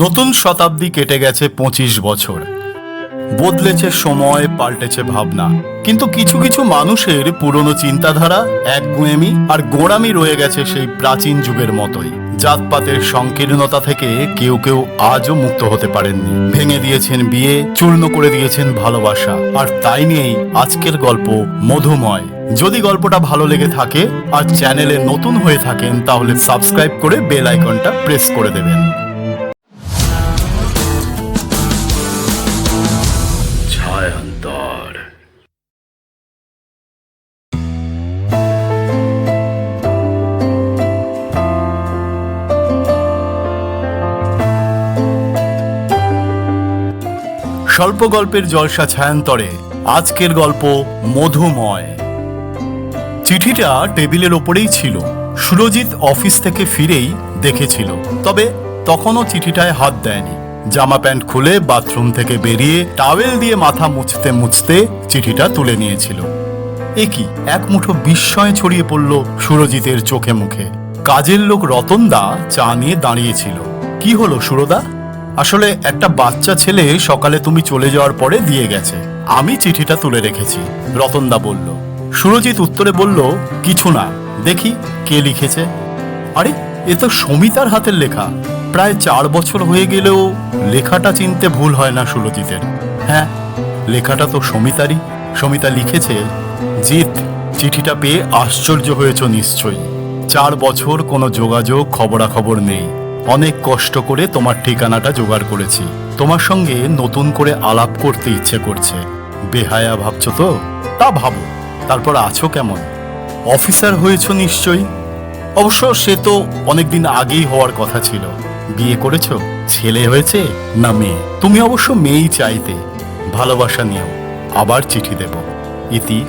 নতুন শতাব্দী কেটে গেছে পঁচিশ বছর। বদলেছে সময়, পাল্টেছে ভাবনা। কিন্তু কিছু কিছু মানুষের পুরনো চিন্তাধারা একগুঁয়েমি আর গোড়ামি রয়ে গেছে সেই প্রাচীন যুগের মতোই। জাতপাতের সংকীর্ণতা থেকে কেউ কেউ আজও মুক্ত হতে পারেননি। ভেঙে দিয়েছেন বিয়ে, চূর্ণ করে দিয়েছেন ভালোবাসা। আর তাই নিয়েই আজকের গল্প মধুময়। যদি গল্পটা ভালো লেগে থাকে আর চ্যানেলে নতুন হয়ে থাকেন, তাহলে সাবস্ক্রাইব করে বেল আইকনটা প্রেস করে দেবেন। স্বল্প গল্পের জলসা ছায়ান্তরে আজকের গল্প মধুময়। চিঠিটা টেবিলের ওপরেই ছিল। সুরজিৎ অফিস থেকে ফিরেই দেখেছিল। তবে তখনও চিঠিটায় হাত দেয়নি। জামা প্যান্ট খুলে বাথরুম থেকে বেরিয়ে টাওয়েল দিয়ে মাথা মুছতে মুছতে চিঠিটা তুলে নিয়েছিল। এ কি, এক মুঠো বিস্ময় ছড়িয়ে পড়ল সুরজিতের চোখে মুখে। কাজের লোক রতনদা চা নিয়ে দাঁড়িয়েছিল। কি হলো সুরদা? আসলে একটা বাচ্চা ছেলে সকালে তুমি চলে যাওয়ার পরে দিয়ে গেছে। আমি চিঠিটা তুলে রেখেছি, রতনদা বলল। সুরজিৎ উত্তরে বলল, কিছু না, দেখি কে লিখেছে। আরে, এ তো সমিতার হাতের লেখা। প্রায় চার বছর হয়ে গেলেও লেখাটা চিনতে ভুল হয় না সুরজিতের। হ্যাঁ লেখাটা তো সমিতারই। সমিতা লিখেছে, জিৎ, চিঠিটা পেয়ে আশ্চর্য হয়েছ নিশ্চয়ই। চার বছর কোনো যোগাযোগ, খবরাখবর নেই। অনেক কষ্ট করে তোমার ঠিকানাটা জোগাড় করেছি। তোমার সঙ্গে নতুন করে আলাপ করতে ইচ্ছে করছে। বেহায়া ভাবছ তো? তা ভাবো। তারপর আছো কেমন? অফিসার হয়েছ নিশ্চয়ই? অবশ্য সে তো অনেকদিন আগেই হওয়ার কথা ছিল। বিয়ে করেছ? ছেলে হয়েছে? না মেয়ে? তুমি অবশ্য মেয়েই চাইতে। ভালোবাসা নিও। আবার চিঠি দেব। ইতি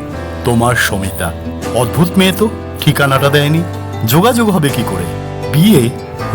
তোমার সমিতা। অদ্ভুত মেয়ে তো। ঠিকানাটা দেয়নি। যোগাযোগ হবে কি করে? বিয়ে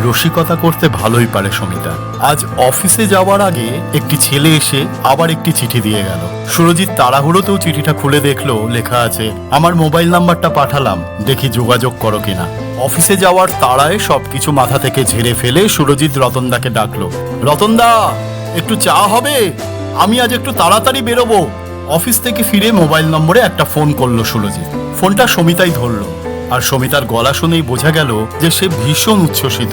রসিকতা করতে ভালোই পারে সমিতা। আজ অফিসে যাওয়ার আগে একটি ছেলে এসে আবার একটি চিঠি দিয়ে গেল। সুরজিৎ তাড়াহুড়োতেও চিঠিটা খুলে দেখল, লেখা আছে, আমার মোবাইল নাম্বারটা পাঠালাম, দেখি যোগাযোগ করো কিনা। অফিসে যাওয়ার তাড়ায় সবকিছু মাথা থেকে ঝেড়ে ফেলে সুরজিৎ রতনদাকে ডাকলো, রতনদা, একটু চা হবে? আমি আজ একটু তাড়াতাড়ি বেরোবো। অফিস থেকে ফিরে মোবাইল নম্বরে একটা ফোন করল সুরজিৎ। ফোনটা সমিতাই ধরলো। আর সমিতার গলা শুনেই বোঝা গেল যে সে ভীষণ উচ্ছ্বসিত।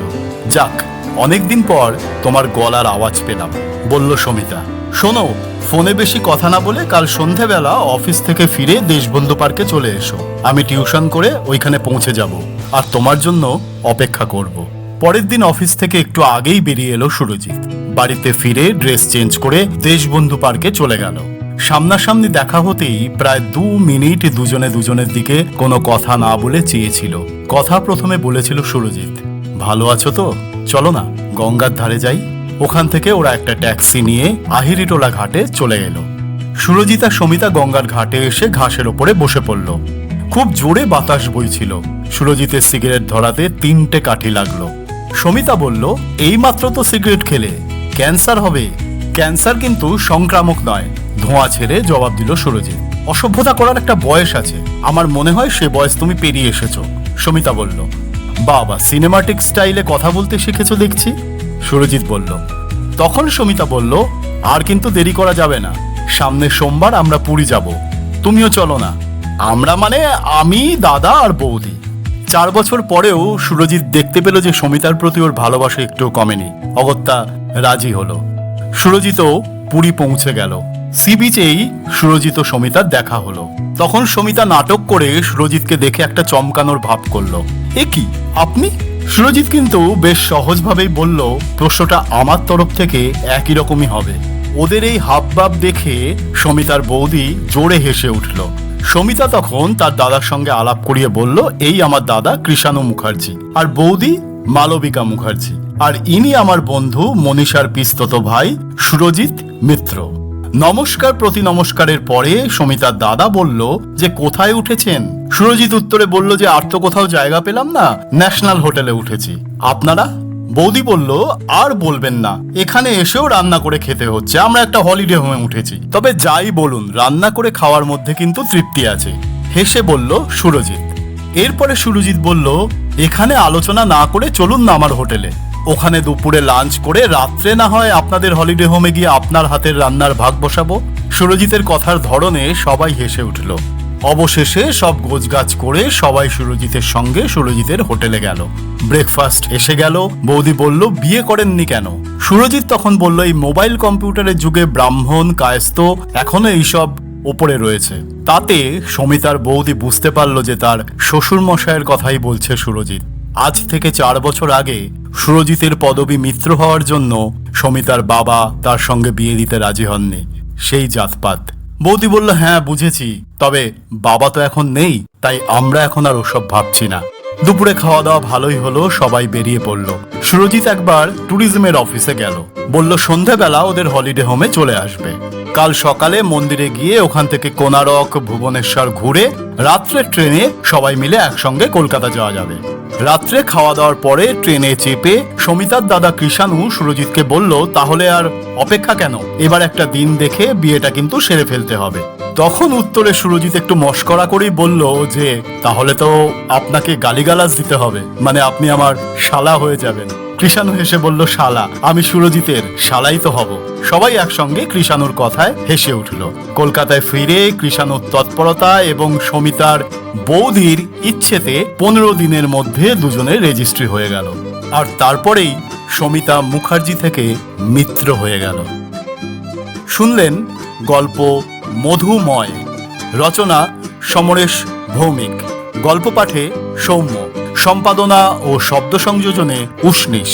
যাক, অনেকদিন পর তোমার গলার আওয়াজ পেলাম, বলল সমিতা শোনো, ফোনে বেশি কথা না বলে কাল সন্ধেবেলা অফিস থেকে ফিরে দেশবন্ধু পার্কে চলে এসো। আমি টিউশন করে ওইখানে পৌঁছে যাব আর তোমার জন্য অপেক্ষা করব। পরের দিন অফিস থেকে একটু আগেই বেরিয়ে এলো সুরজিৎ। বাড়িতে ফিরে ড্রেস চেঞ্জ করে দেশবন্ধু পার্কে চলে গেল। সামনাসামনি দেখা হতেই প্রায় দু মিনিট দুজনে দুজনের দিকে কোনো কথা না বলে চেয়েছিল। কথা প্রথমে বলেছিল সুরজিৎ। ভালো আছো তো? চলো না, গঙ্গার ধারে যাই। ওখান থেকে ওরা একটা ট্যাক্সি নিয়ে আহিরিটোলা ঘাটে চলে এলো। সুরজিৎ আর সমিতা গঙ্গার ঘাটে এসে ঘাসের ওপরে বসে পড়ল। খুব জোরে বাতাস বইছিল। সুরজিতের সিগারেট ধরাতে তিনটে কাঠি লাগল। সমিতা বলল, এইমাত্র তো সিগারেট খেলে। ক্যান্সার হবে। ক্যান্সার কিন্তু সংক্রামক নয়। ধোঁয়া ছেড়ে জবাব দিল সুরজিৎ। অসভ্যতা করার একটা বয়স আছে। আমার মনে হয় সে বয়স তুমি পেরিয়ে এসেছ। সমিতা বলল, বাবা সিনেমাটিক স্টাইলে কথা বলতে শিখেছো দেখছি? সুরজিৎ বলল, তখন সমিতা বলল, আর কিন্তু দেরি করা যাবে না। সামনে সোমবার আমরা পুরী যাব। তুমিও চলো না। আমরা মানে আমি, দাদা আর বৌদি। চার বছর পরেও সুরজিৎ দেখতে পেল যে সমিতার প্রতি ওর ভালোবাসা একটু কমেনি। অগত্যা রাজি হলো। সুরজিতও পুরী পৌঁছে গেল। সি বিচেই সুরজিৎ ও সমিতার দেখা হলো। তখন সমিতা নাটক করে সুরজিৎকে দেখে একটা চমকানোর ভাব করল। এ কি, আপনি? সুরজিৎ কিন্তু বেশ সহজভাবেই বলল, প্রশ্নটা আমার তরফ থেকে একই রকমই হবে। ওদের এই হাবভাব দেখে সমিতার বৌদি জোরে হেসে উঠল। সমিতা তখন তার দাদার সঙ্গে আলাপ করিয়ে বলল, এই আমার দাদা কৃষাণু মুখার্জি আর বৌদি মালবিকা মুখার্জি। আর ইনি আমার বন্ধু মনীষার পিস্তত ভাই সুরজিৎ মিত্র। নমস্কার প্রতি নমস্কারের পরে সমিতার দাদা বলল যে কোথায় উঠেছেন? সুরজিৎ উত্তরে বলল যে আর তো কোথাও জায়গা পেলাম না, ন্যাশনাল হোটেলে উঠেছি। আপনারা? বৌদি বলল, আর বলবেন না, এখানে এসেও রান্না করে খেতে হচ্ছে, আমরা একটা হলিডে হোমে উঠেছি। তবে যাই বলুন, রান্না করে খাওয়ার মধ্যে কিন্তু তৃপ্তি আছে, হেসে বলল সুরজিৎ। এরপরে সুরজিৎ বলল, এখানে আলোচনা না করে চলুন না আমার হোটেলে। ওখানে দুপুরে লাঞ্চ করে রাত্রে না হয় আপনাদের হলিডে হোমে গিয়ে আপনার হাতের রান্নার ভাগ বসাবো। সুরজিতের কথার ধরনে সবাই হেসে উঠল। অবশেষে সব গোছগাছ করে সবাই সুরজিতের সঙ্গে সুরজিতের হোটেলে গেল। ব্রেকফাস্ট এসে গেল। বৌদি বলল, বিয়ে করেননি কেন? সুরজিৎ তখন বলল, এই মোবাইল কম্পিউটারের যুগে ব্রাহ্মণ কায়স্ত এখনও এইসব ওপরে রয়েছে। তাতে সমিতার বৌদি বুঝতে পারল যে তার শ্বশুর মশাইয়ের কথাই বলছে সুরজিৎ। আজ থেকে চার বছর আগে সুরজিতের পদবী মিত্র হওয়ার জন্য সমিতার বাবা তার সঙ্গে বিয়ে দিতে রাজি হননি। সেই জাতপাত। বৌদি বলল হ্যাঁ বুঝেছি। তবে বাবা তো এখন নেই, তাই আমরা এখন আর ওসব ভাবছি না। দুপুরে খাওয়া দাওয়া ভালোই হলো, সবাই বেরিয়ে পড়ল। সুরজিৎ একবার ট্যুরিজমের অফিসে গেল। বলল সন্ধ্যাবেলা ওদের হলিডে হোমে চলে আসবে। কাল সকালে মন্দিরে গিয়ে ওখান থেকে কোনারক, ভুবনেশ্বর ঘুরে রাত্রে ট্রেনে সবাই মিলে একসঙ্গে কলকাতা যাওয়া যাবে। রাত্রে খাওয়া দাওয়ার পরে ট্রেনে চেপে সমিতার দাদা কৃষাণু সুরজিৎকে বলল, তাহলে আর অপেক্ষা কেন? এবার একটা দিন দেখে বিয়েটা কিন্তু সেরে ফেলতে হবে। তখন উত্তরে সুরজিৎ একটু মস্করা করেই বলল যে, তাহলে তো আপনাকে গালিগালাজ দিতে হবে। মানে আপনি আমার শালা হয়ে যাবেন। কৃষাণু হেসে বলল, শালা, আমি সুরজিতের শালাই তো হব। সবাই একসঙ্গে কৃষাণুর কথায় হেসে উঠল। কলকাতায় ফিরে কৃষাণুর তৎপরতা এবং সমিতার বৌদির ইচ্ছেতে পনেরো দিনের মধ্যে দুজনের রেজিস্ট্রি হয়ে গেল। আর তারপরেই সমিতা মুখার্জি থেকে মিত্র হয়ে গেল। শুনলেন গল্প মধুময়, রচনা সমরেশ ভৌমিক গল্প পাঠে সৌম্য। সম্পাদনা ও শব্দ সংযোজনে উষ্ণিস